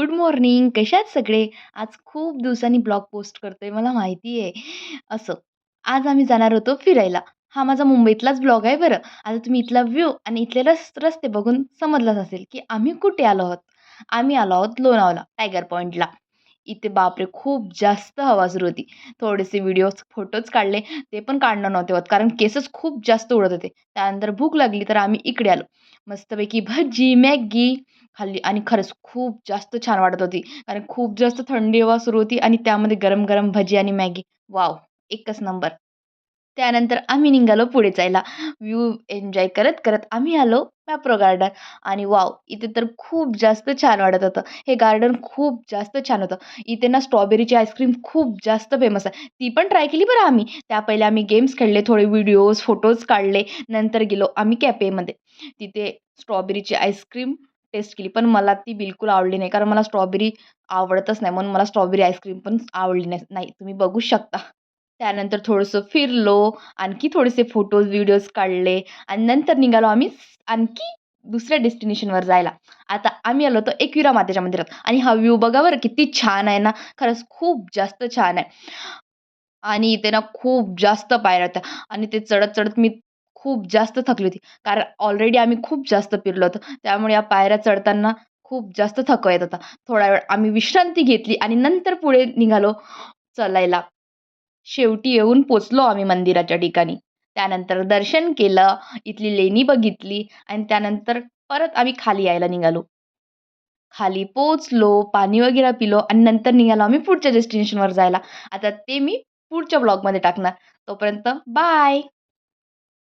Good morning. कशा आहेत सगळे? आज खूप दिवसांनी ब्लॉग पोस्ट करतोय मला माहिती आहे. असं. आज आम्ही जाणार होतो फिरायला. हा माझा मुंबईतलाच ब्लॉग आहे बरं. आता तुम्ही इथला व्ह्यू आणि इथले रस रस्ते बघून समजलाच असेल की आम्ही कुठे आलो आहोत. आम्ही आलो आहोत लोणावला टायगर पॉईंटला इथे बापरे! खूप जास्त हवा सुरू होती. थोडेसे व्हिडिओज फोटोज काढले. ते पण काढणं नव्हते होत कारण केसच खूप जास्त उडत होते. त्यानंतर भूक लागली तर आम्ही इकडे आलो. मस्तपैकी भजी मॅगी खाल्ली आणि खरंच खूप जास्त छान वाटत होती. कारण खूप जास्त थंडी हवा सुरू होती आणि त्यामध्ये गरम गरम भजी आणि मॅगी. वाव! एकच नंबर. त्यानंतर आम्ही निघालो पुढे जायला. व्ह्यू एन्जॉय करत करत आम्ही आलो मॅप्रो गार्डन आणि वाव! इथे तर खूप जास्त छान वाटत होतं. हे गार्डन खूप जास्त छान होतं. इथे ना स्ट्रॉबेरीची आईस्क्रीम खूप जास्त फेमस आहे. ती पण ट्राय केली बरं आम्ही. त्या पहिले आम्ही गेम्स खेळले थोडे व्हिडिओज फोटोज काढले. नंतर गेलो आम्ही कॅफेमध्ये तिथे स्ट्रॉबेरीची आईस्क्रीम टेस्ट केली. पण मला ती बिलकुल आवडली नाही. कारण मला स्ट्रॉबेरी आवडतच नाही. म्हणून मला स्ट्रॉबेरी आईस्क्रीम पण आवडली नाही. नाही तुम्ही बघू शकता. त्यानंतर थोडंसं फिरलो. आणखी थोडेसे फोटोज व्हिडिओज काढले. आणि नंतर निघालो आम्ही आणखी दुसऱ्या डेस्टिनेशनवर जायला. आता आम्ही आलो होतो एकविरा मातेच्या मंदिरात. आणि हा व्ह्यू बघा बरं किती छान आहे ना. खरंच खूप जास्त छान आहे. आणि इथे ना खूप जास्त पायऱ्या होत्या. आणि ते चढत चढत मी खूप जास्त थकली होती. कारण ऑलरेडी आम्ही खूप जास्त फिरलो होतो. त्यामुळे या पायऱ्या चढताना खूप जास्त थकवा येत होता. थोडा वेळ आम्ही विश्रांती घेतली आणि नंतर पुढे निघालो चलायला. शेवटी येऊन पोचलो आम्ही मंदिराच्या ठिकाणी. त्यानंतर दर्शन केलं इथली लेणी बघितली आणि त्यानंतर परत आम्ही खाली यायला निघालो. खाली पोचलो पाणी वगैरे पिलो आणि नंतर निघालो आम्ही पुढच्या डेस्टिनेशनवर जायला. आता ते मी पुढच्या ब्लॉगमध्ये टाकणार. तोपर्यंत बाय